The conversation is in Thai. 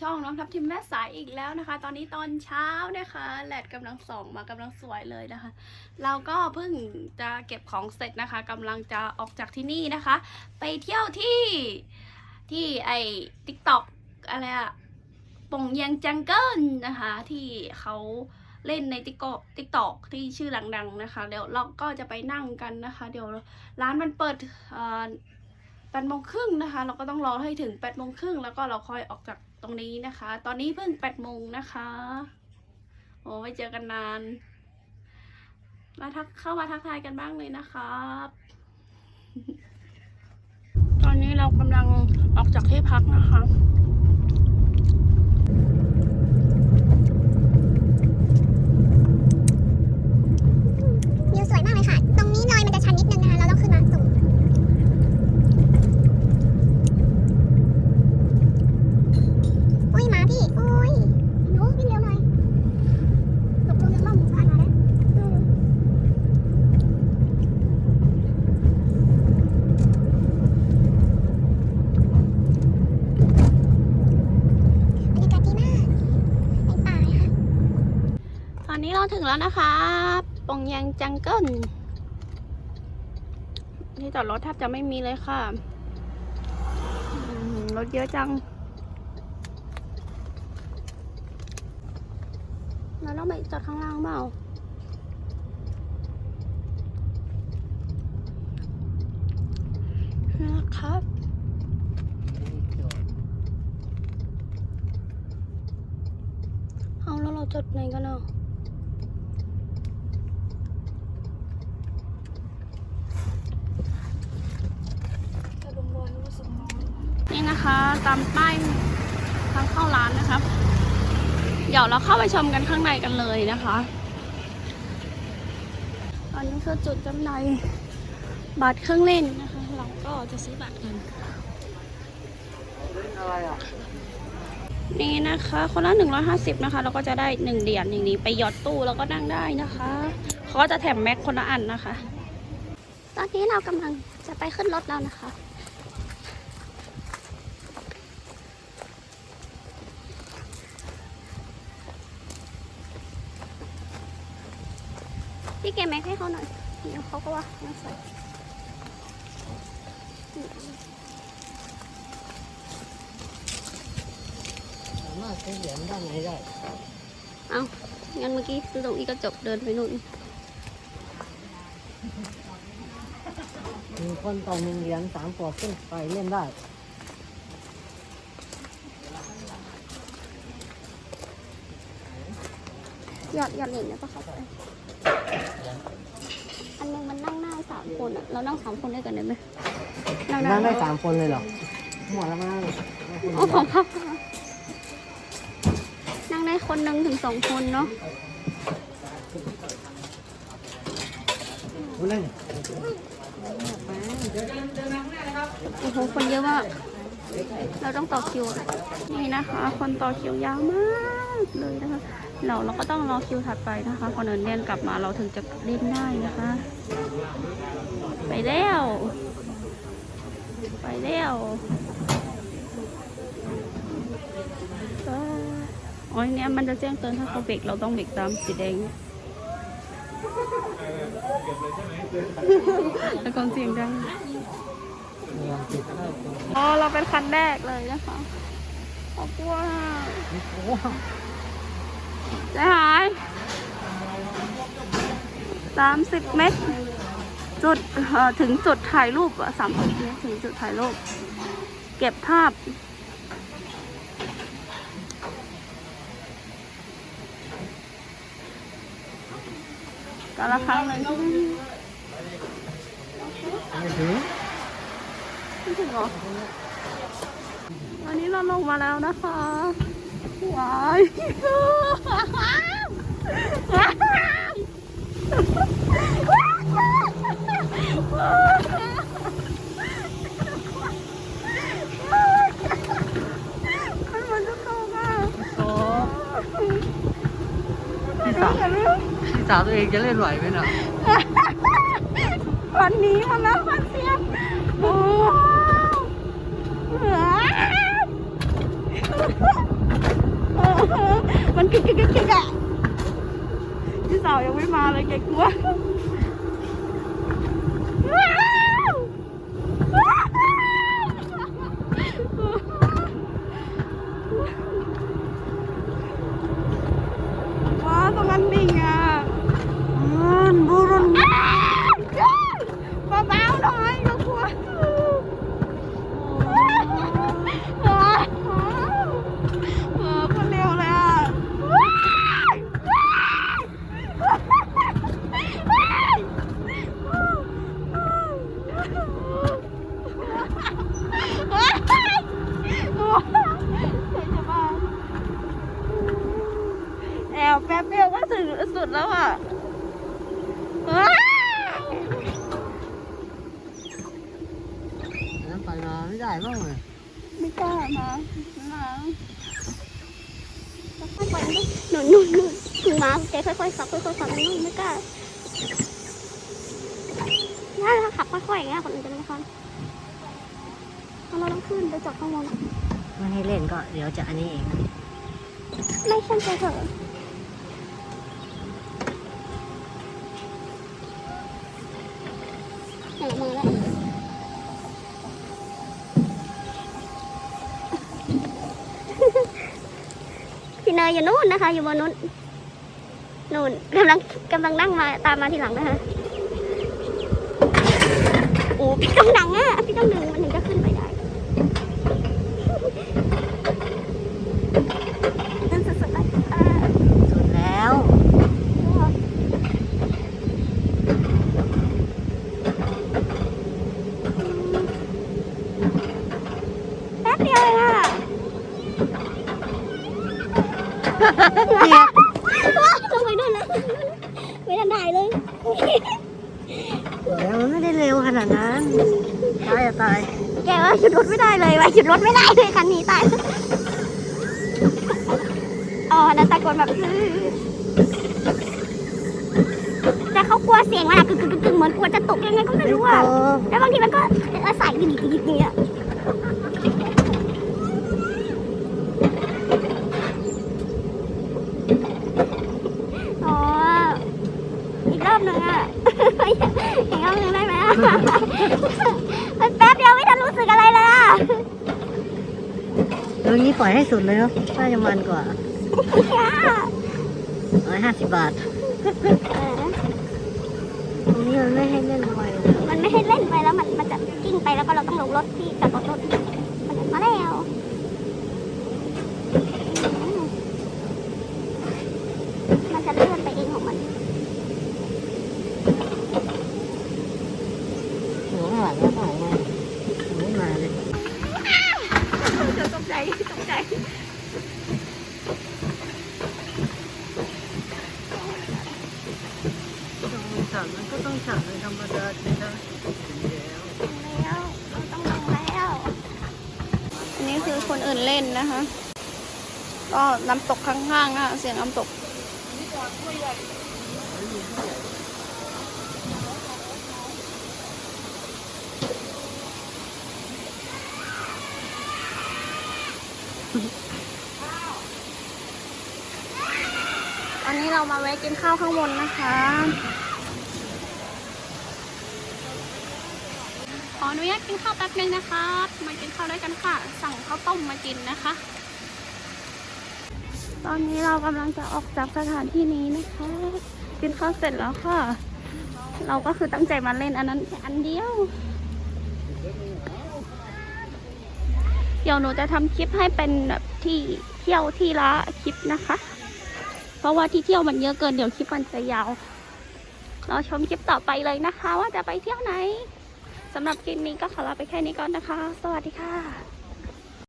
ช่องน้องทับทิมแม่สายอีกแล้วนะคะ ตอนนี้ตอนเช้านะคะแลดกำลังส่องมากำลังสวยเลยนะคะ เราก็เพิ่งจะเก็บของเสร็จนะคะกำลังจะออกจากที่นี่นะคะ ไปเที่ยวที่ที่ไอติ๊กตอกอะไรอะปงยังจังเกิลนะคะ ที่เขาเล่นในติ๊กต็อกติ๊กตอกที่ชื่อดังๆนะคะเดี๋ยวเราก็จะไปนั่งกันนะคะ เดี๋ยวร้านมันเปิดแปดโมงครึ่งนะคะ เราก็ต้องรอให้ถึงแปดโมงครึ่งแล้วก็เราค่อยออกจาก ตรงนี้นะคะ ตอนนี้เพิ่งแปดโมงนะคะ โอ้ไม่เจอกันนาน มาทักเข้ามาทักทายกันบ้างเลยนะครับ ตอนนี้เรากำลังออกจากที่พักนะคะ วิวสวยมากเลยค่ะ ตรงนี้ดอยมันจะชันนิดนึงนะคะ เราต้องขึ้นมาสูงอุ้ยหมาพี่ โอ้ยหนูวิ่งเร็วหน่อยตกลงยังล่องผ่านมาแล้วอืมบรรยากาศดีมากเป็นป่าเลยค่ะ ตอนนี้เรา ถึงแล้วนะคะปงยังจังเกิลที่จอดรถแทบจะไม่มีเลยค่ะรถเยอะจัง เราต้องไปจอดข้างล่างเปล่านะครับเอาแล้วเราจดไหนกันอะ นี่นะคะ ตามป้ายทางเข้าร้านนะครับ เดี๋ยวเราเข้าไปชมกันข้างในกันเลยนะคะอันนี้คือจุดจำหน่ายบัตรเครื่องเล่นนะคะ เราก็จะซื้อบัตรกันอะไรอะนี่นะคะ คนละ150 นะคะ เราก็จะได้ 1 เหรียญอย่างนี้ ไปหยอดตู้แล้วก็นั่งได้นะคะเขาก็จะแถมแม็กคนละอันนะคะ ตอนนี้เรากำลังจะไปขึ้นรถแล้วนะคะ พี่เกมแม็กให้เขาหน่อยเดี๋ยวเขาก็ว่าไม่ใส่สามารถใช้เหรียญด้านไหนได้เอางั้นเมื่อกี้ซื้อตรงนี้ก็จบเดินไปนู่นมีคนต่อหนึ่งเหรียญสามขวบขึ้นไปเล่นได้หยอดหยอดเหรียญได้ปะครับ อันนึงมันนั่งได้สามคนอะ เรานั่งสามคนด้วยกันได้ไหมนั่งได้นั่งได้สามคนเลยเหรอหมดแล้วมั้งโอ้ของครับนั่งได้คนหนึ่งถึงสองคนเนาะผู้เล่นโอ้โห คนเยอะมาก เราต้องต่อคิวอะนี่นะคะ คนต่อคิวยาวมากเลยนะคะ เราเราก็ต้องรอคิวถัดไปนะคะคนอื่นเล่นกลับมาเราถึงจะเล่นได้นะคะ ไปแล้ว ไปแล้วอ๋อเนี้ยมันจะแจ้งเตือนถ้าเขาเบรกเราต้องเบรกตามสีแดงตะโกนเสียงดังอ๋อเราเป็นคันแรกเลยนะคะขอบคุณ โอ้จะหายสามสิบเมตร จุดถึงจุดถ่ายรูปสามสิบเมตรถึงจุดถ่ายรูป เก็บภาพกาละครั้งหนึ่งที่ไม่ถึงไม่ถึงเหรอวันนี้เราลงมาแล้วนะคะว้ายมันมันจะเข้ามาก โอ้พี่ สาวพี่สาวตัวเองจะเล่นไหวไหมน่ะวันนี้มาแล้วค่ะเสียโอ้เหนือมันกึกกึกกึกกึกอะพี่สาวยังไม่มาเลยแกกลัวว้าวว้าวตรงนั้นดิ่งอะ มันบุรุษ เบาๆหน่อยก็กลัวเออคนเร็วเลยอะ แอวแป๊บเดียวก็ถึงสุดแล้วอะน้ำไปมาไม่ได้บ้างเลยไม่กล้ามามาค่อยๆปล่อยมันดิหนุนหนุนหนุนถึงมาแกค่อยๆขับค่อยๆขับมันนู่นไม่กล้าถ้าขับค่อยๆอย่างเงี้ยคนอื่นจะไม่ค่อยเราต้องขึ้นไปจอดข้างบนไม่ให้เล่นก็เดี๋ยวจะอันนี้เอง ไม่ใช่ใจเถอะไหนมือแล้วพี่เนยอยู่นู่นนะคะ อยู่บนนู้นนู่นกำลังกำลังนั่งมาตามมาทีหลังนะคะโอ้พี่ต้องดังอะพี่ต้องดึงมันถึงจะขึ้นไปได้นั่นสุดๆเลยอ่า สุดแล้ว แป๊บเดียวเองอะ เนี่ยลงไปนู่นแล้วไม่ทันถ่ายเลยแล้วมันไม่ได้เร็วขนาดนั้นตายอะตาย แกว่าหยุดรถไม่ได้เลยว่าหยุดรถไม่ได้เลยคันนี้ตายอ๋อนั่นตะโกนแบบอื้แต่เขากลัวเสียงมันอะกึกกึกกึกเหมือนกลัวจะตกยังไงก็ไม่รู้อะแล้วบางทีมันก็อาศัยอยู่ดีดีดีอะอ๋อ อีกรอบหนึ่งอะ อีกรอบหนึ่งได้ไหมอะมันแป๊บเดียวไม่ทันรู้สึกอะไรเลยอะตรงนี้ปล่อยให้สุดเลยเนาะน่าจะมันกว่าร้อยห้าสิบบาทเออตรงนี้มันไม่ให้เล่นไวเลยมันไม่ให้เล่นไปแล้วมันมันจะกิ้งไปแล้วก็เราต้องลงรถที่จอดรถรถมันมาแล้วมันจะเลื่อนไปเองของมัน หัวหลังก็ถ่ายมาไม่มาเลย เดี๋ยวตกใจตกใจ ต้องฉันมันก็ต้องฉันเป็นธรรมดาใช่ไหมถึง แล้วเราต้องลงแล้ว อันนี้คือคนอื่นเล่นนะคะ ก็น้ำตกข้างๆอะเสียงน้ำตก ตอนนี้เรามาแวะกินข้าวข้างบนนะคะ ขอ อนุญาตกินข้าวแป๊บนึงนะคะมากินข้าวด้วยกันค่ะ สั่งข้าวต้มมากินนะคะ ตอนนี้เรากำลังจะออกจากสถานที่นี้นะคะ กินข้าวเสร็จแล้วค่ะ เราก็คือตั้งใจมาเล่นอันนั้นแค่อันเดียว เดี๋ยวหนูจะทำคลิปให้เป็นแบบที่เที่ยวที่ละคลิปนะคะ เพราะว่าที่เที่ยวมันเยอะเกินเดี๋ยวคลิปมันจะยาวเราชมคลิปต่อไปเลยนะคะ ว่าจะไปเที่ยวไหน สำหรับคลิปนี้ก็ขอลาไปแค่นี้ก่อนนะคะ สวัสดีค่ะ